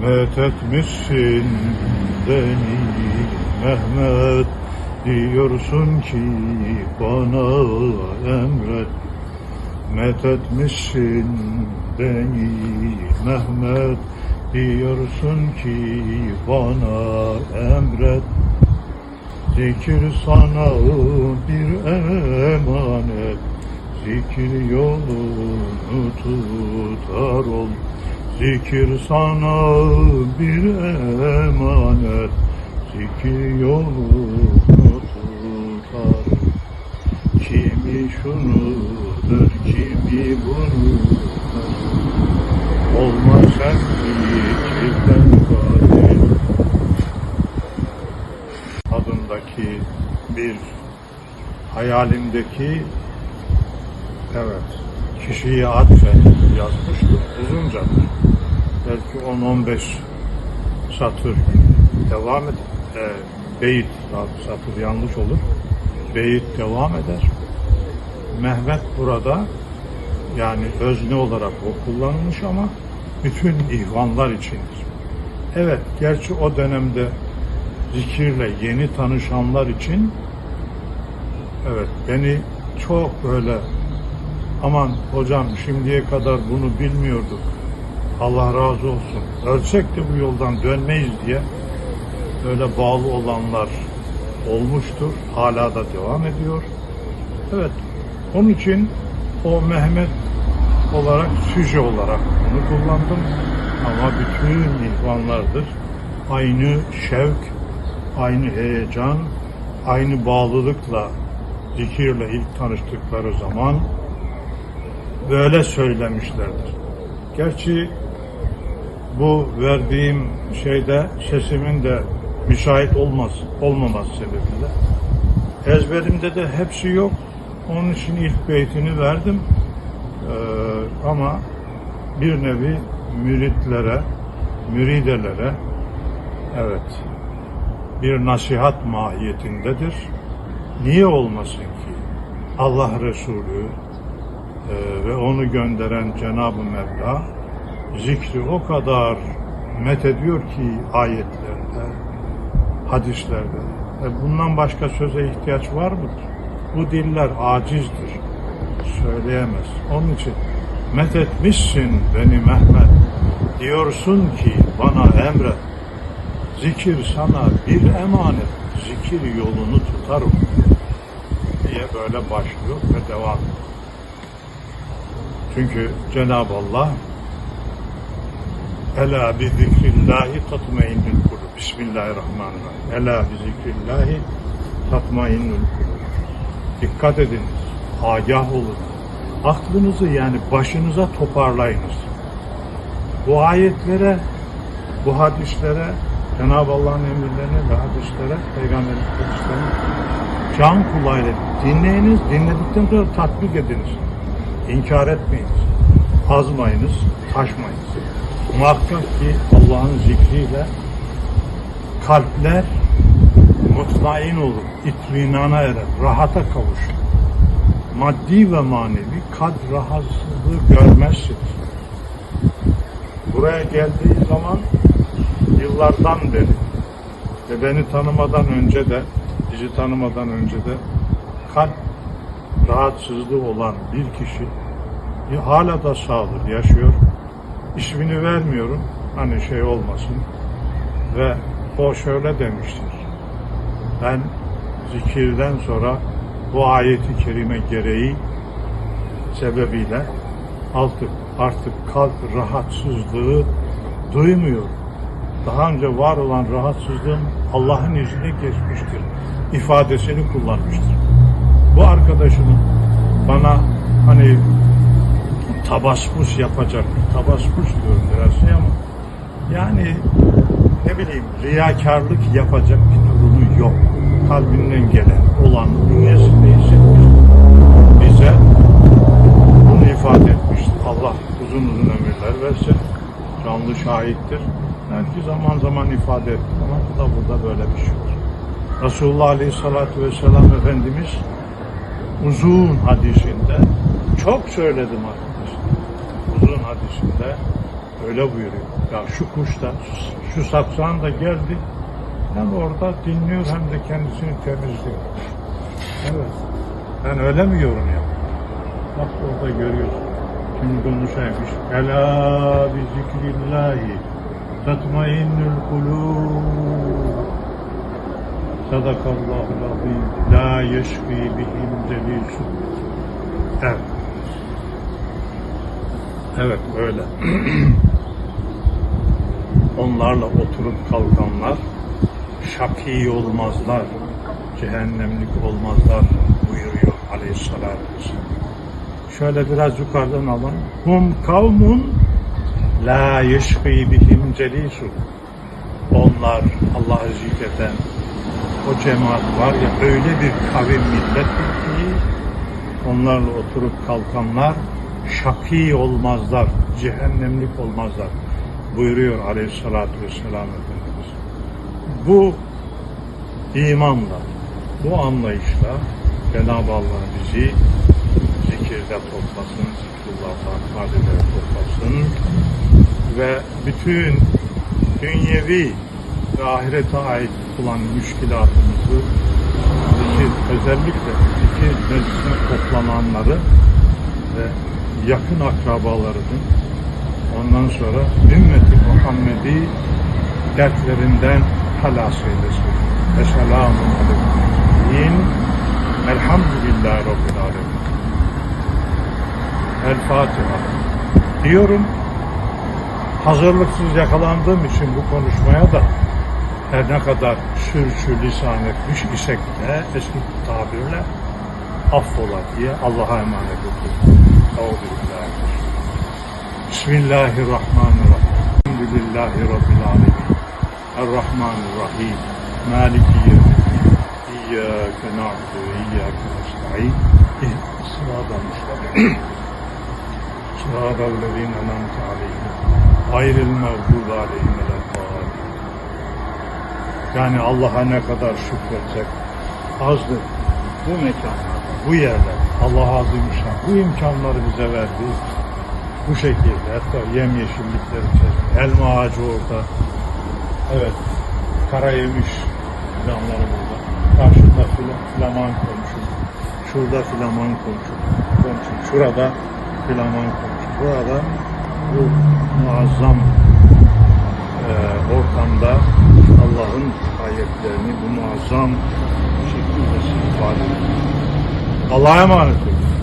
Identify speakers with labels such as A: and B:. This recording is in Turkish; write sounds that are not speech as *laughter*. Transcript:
A: Met etmişsin beni Mehmet. Diyorsun ki bana emret. Met etmişsin beni Mehmet. Diyorsun ki bana emret. Zikir sana bir emanet. Zikir yolunu tutar ol Zikir sana bir emanet Zikir yolunu tutar Kimi şunudur, kimi bunudur Olmaz sen zikirden kadir adındaki bir hayalimdeki evet kişiyi atfen yazmıştım uzuncadır. Belki 10-15 satır devam eder. E, beyit satır yanlış olur. Beyit devam eder. Mehmet burada yani özne olarak o kullanılmış ama bütün ihvanlar içindir. Evet, gerçi o dönemde zikirle yeni tanışanlar için evet beni çok böyle aman hocam şimdiye kadar bunu bilmiyorduk. Allah razı olsun. Ölsek de bu yoldan dönmeyiz diye böyle bağlı olanlar olmuştur. Hala da devam ediyor. Evet. Onun için o Mehmet olarak, süje olarak bunu kullandım. Ama bütün ihvanlardır. Aynı şevk, aynı heyecan, aynı bağlılıkla zikirle ilk tanıştıkları zaman böyle söylemişlerdir. Gerçi bu verdiğim şeyde sesimin de müsait olmaz, olmaması sebebiyle ezberimde de hepsi yok. Onun için ilk beytini verdim. Ee, ama bir nevi müritlere, müridelere evet bir nasihat mahiyetindedir. Niye olmasın ki? Allah Resulü ve onu gönderen Cenab-ı Mevla zikri o kadar met ediyor ki ayetlerde, hadislerde. E, bundan başka söze ihtiyaç var mıdır? Bu diller acizdir. Söyleyemez. Onun için met etmişsin beni Mehmet. Diyorsun ki bana emret. Zikir sana bir emanet. Zikir yolunu tutarım. Diye böyle başlıyor ve devam. Çünkü Cenab-ı Allah Ela bi zikrillahi tatmainnul kulub. Bismillahirrahmanirrahim. Ela bi zikrillahi tatmainnul kulub. Dikkat ediniz. Agah olun. Aklınızı yani başınıza toparlayınız. Bu ayetlere, bu hadislere, Cenab-ı Allah'ın emirlerine ve hadislere, Peygamberin hadislerine can kulağıyla dinleyiniz, dinledikten sonra tatbik ediniz. İnkar etmeyiniz. Azmayınız, taşmayınız. Muhakkak ki Allah'ın zikriyle kalpler mutmain olur, itminana erer, rahata kavuşur. Maddi ve manevi kad rahatsızlığı görmezsiniz. Buraya geldiği zaman yıllardan beri ve beni tanımadan önce de, bizi tanımadan önce de kalp rahatsızlığı olan bir kişi hala da sağdır, yaşıyor. İsmini vermiyorum, hani şey olmasın. Ve o şöyle demiştir. Ben zikirden sonra bu ayeti kerime gereği sebebiyle artık artık kalp rahatsızlığı duymuyor. Daha önce var olan rahatsızlığım Allah'ın izniyle geçmiştir. ifadesini kullanmıştır. Bu arkadaşımın bana hani tabasmus yapacak, tabasmus diyorum biraz şey ama yani ne bileyim riyakarlık yapacak bir durumu yok. Kalbinden gelen olan bünyesinde hissetmiş. Bize bunu ifade etmiştir. Allah uzun uzun ömürler versin. Canlı şahittir. Belki zaman zaman ifade ettim ama bu da burada böyle bir şey var. Resulullah Aleyhisselatü Vesselam Efendimiz uzun hadisinde çok söyledim arkadaşlar. Uzun hadisinde öyle buyuruyor. Ya şu kuş da, şu saksağın da geldi. Hem orada dinliyor hem de kendisini temizliyor. Evet. Ben öyle mi yorumluyorum? Bak orada görüyorsun. Kim konuşaymış. Ela bi zikrillahi tatmainnul kulub. Sadakallahu azim. La yeşfi bihim delisu. Evet. Evet öyle. *clears throat* Onlarla oturup kalkanlar şaki olmazlar, cehennemlik olmazlar buyuruyor aleyhissalatü. Şöyle biraz yukarıdan alın. Hum kavmun la yeşfi bihim celisun. Onlar Allah'ı zikreden o cemaat var ya öyle bir kavim millettir ki onlarla oturup kalkanlar şaki olmazlar, cehennemlik olmazlar buyuruyor aleyhissalatü vesselam Efendimiz. Bu imanla, bu anlayışla Cenab-ı Allah bizi zikirde toplasın, zikrullah'tan ifadeleri toplasın ve bütün dünyevi ve ahirete ait olan müşkilatımızı zikir, özellikle zikir meclisine toplananları ve yakın akrabalarının ondan sonra ümmeti Muhammed'i dertlerinden halas eylesin. Esselamun aleyküm. Elhamdülillahi Rabbil alemin. El Fatiha. Diyorum, hazırlıksız yakalandığım için bu konuşmaya da her ne kadar sürçü lisan etmiş isek de eski tabirle affola diye Allah'a emanet. Euzubillahirrahmanirrahim. Bismillahirrahmanirrahim. Elhamdülillahi Rabbil alemin. Errahmanirrahim. Maliki yevmiddin. İyyâke na'budu ve iyyâke nesta'in. Sıradan müstakim. *clears throat* Sıradan lezîne en'amte aleyhim. Gayril mağdubi aleyhim. Yani Allah'a ne kadar şükretsek azdır. Bu mekanlarda, bu yerler, Allah azimüşşan bu imkanları bize verdi. Bu şekilde hatta yemyeşillikler içerisinde, elma ağacı orada. Evet, kara yemiş filanları burada. Karşıda fila, filaman komşu. Şurada filaman komşu. komşu. Şurada filaman komşu. Burada bu muazzam ortamda Allah'ın ayetlerini bu muazzam şekilde ifade ediyor. Allah'a emanet olun.